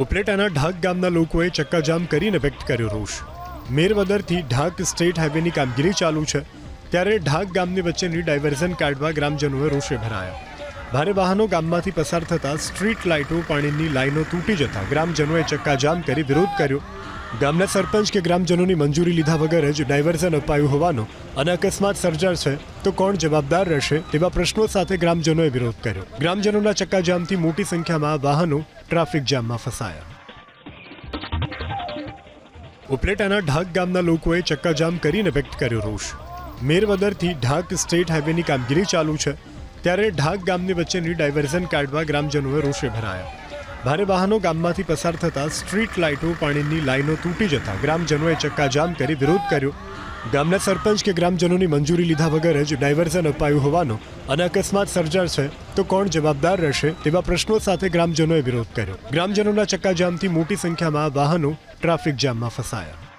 ઉપલેટાના ઢાક ગામના લોકોએ ચક્કાજામ કરીને વ્યક્ત કર્યો રોષ. મેરવદરથી ઢાક સ્ટેટ હાઈવેની કામગીરી ચાલુ છે, ત્યારે ઢાક ગામની વચ્ચેની ડાયવર્ઝન કાઢવા ગ્રામજનોએ રોષે ભરાયા. ભારે વાહનો ગામમાંથી પસાર થતા સ્ટ્રીટ લાઇટો, પાણીની લાઈનો તૂટી જતા ગ્રામજનોએ ચક્કાજામ કરી વિરોધ કર્યો. ગામના સરપંચ કે ગ્રામજનોની મંજૂરી લીધા વગર જ ડાયવર્ઝન અપાયું હોવાનો અને અકસ્માત સર્જાશે તો કોણ જવાબદાર રહેશે તેવા પ્રશ્નો સાથે ગ્રામજનોએ વિરોધ કર્યો. ગ્રામજનોના ચક્કાજામથી મોટી સંખ્યામાં વાહનો ટ્રાફિક જામમાં ફસાયા. ઉપલેટાના ઢાક ગામના લોકોએ ચક્કાજામ કરીને વ્યક્ત કર્યો રોષ. મેરવદરથી ઢાક સ્ટેટ હાઈવેની કામગીરી ચાલુ છે, ત્યારે ઢાક ગામની વચ્ચેની ડાયવર્ઝન કાઢવા ગ્રામજનોએ રોષે ભરાયા. ભારે વાહનો ગામમાંથી પસાર થતા સ્ટ્રીટ લાઇટો પાણીની લાઈનો તૂટી જતા ગ્રામજનોએ ચક્કાજામ કરી વિરોધ કર્યો. ગામના સરપંચ કે ગ્રામજનોની મંજૂરી લીધા વગર જ ડાયવર્ઝન અપાયું હોવાનો અને અકસ્માત સર્જાશે તો કોણ જવાબદાર રહેશે તેવા પ્રશ્નો સાથે ગ્રામજનોએ વિરોધ કર્યો. ગ્રામજનોના ચક્કાજામથી મોટી સંખ્યામાં વાહનો ટ્રાફિક જામમાં ફસાયા.